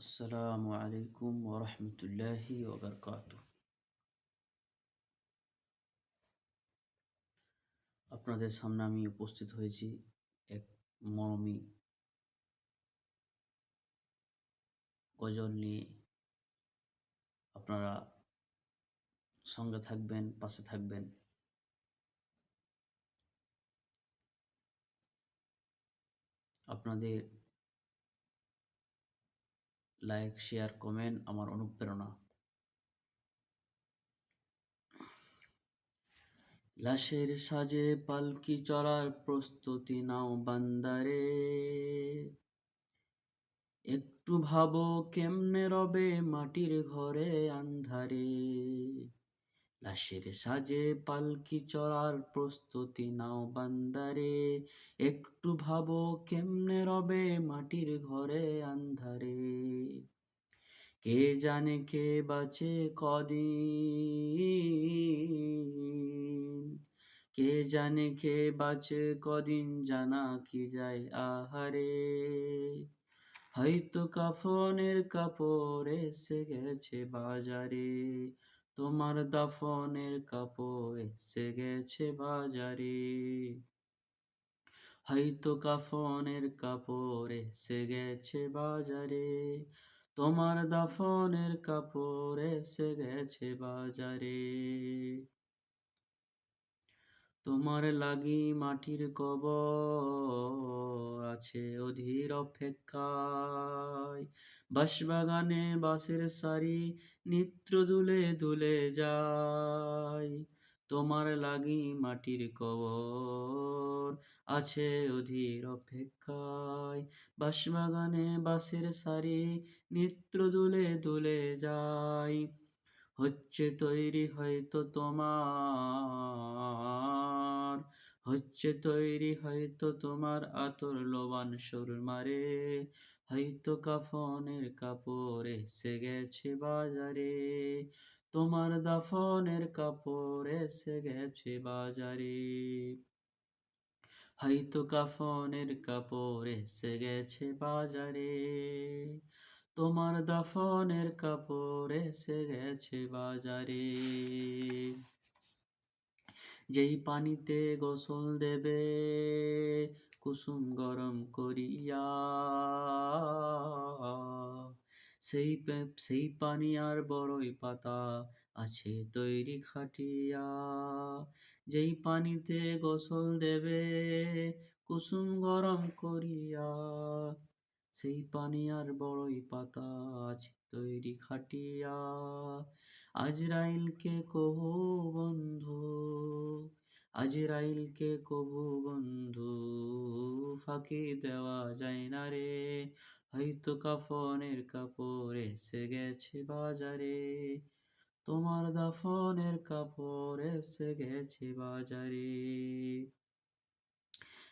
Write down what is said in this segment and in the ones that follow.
আসসালামু আলাইকুম ওরহমতুল্লাহি ওবরকাত আপনাদের সামনে আমি উপস্থিত হয়েছি এক মরমী গজল নিয়ে। আপনারা সঙ্গে থাকবেন, পাশে থাকবেন। আপনাদের লাইক, শেয়ার, কমেন্ট আমার অনুপ্রেরণা। লাশের সাজে পালকি চড়ার প্রস্তুতি নাও বান্দারে। একটু ভাবো কেমনে রবে মাটির ঘরে আন্ধারে। লাশের সাজে পালকি চড়ার প্রস্তুতি নাও বান্দারে। একটু ভাবো কেমনে রবে মাটির ঘরে আন্ধারে। কে জানে কে বাঁচে কদিন। কে জানে কে বাঁচে কদিন জানা কি যায় আহারে। হয়তো কাফনের কাপড় এসে গেছে বাজারে। তোমার দাফনের কাপড় এসে গেছে বাজারে। হয়তো কাফনের কাপড় এসে গেছে বাজারে। তোমার দাফনের কাপড় এসে গেছে বাজারে। তোমার লাগি মাটির কবর আছে অধীর অপেক্ষায়। বাঁশবাগানে বাঁশের সারি নিত্র দুলে দুলে যায়। তোমার লাগি মাটির কবর আছে অধীর অপেক্ষায়। বাঁশবাগানে বাঁশের সারি নিত্র দুলে দুলে যায়। হচ্ছে তৈরি হয়তো তোমার হচ্ছে তৈরি হয়তো তোমার আতর লোবান সুর মারে হয়তো কাফনের কাপড় এসে গেছে বাজারে। তোমার দাফনের কাপড় এসে গেছে বাজারে। হয়তো কাফনের কাপড় এসে গেছে বাজারে। তোমার দাফনের কাপড় এসে গেছে বাজারে। যেই পানিতে গোসল দেবে, কুসুম গরম করিয়া, সেই সেই পানি আর বড়ই পাতা আছে তৈরি খাটিয়া। যেই পানিতে গোসল দেবে, কুসুম গরম করিয়া, সেই পানি আর বড়ই পাতা আছে তৈরি খাটিয়া। আজরাইলকে কহু বন্ধু, আজরাইলকে কবু বন্ধু, ফাঁকি দেওয়া যায় না রে। হয়তো কাফনের কাপড় এসে গেছে বাজারে, তোমার দাফনের কাপড় এসে গেছে বাজারে।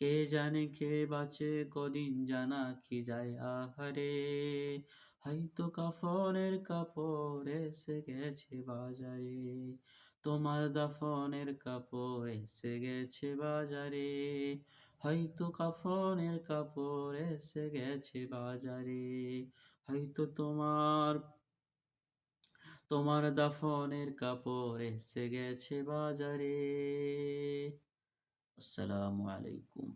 কে জানে কে বাঁচে, কদিন জানা কি যায়? আহারে, হয়তো কাফনের কাপড় এসে গেছে বাজারে। তোমার দাফনের কাপড় এসে গেছে বাজারে। হয়তো কাফনের কাপড় এসে গেছে বাজারে। হয়তো তোমার তোমার দাফনের কাপড় এসে গেছে বাজারে। আসসালামু আলাইকুম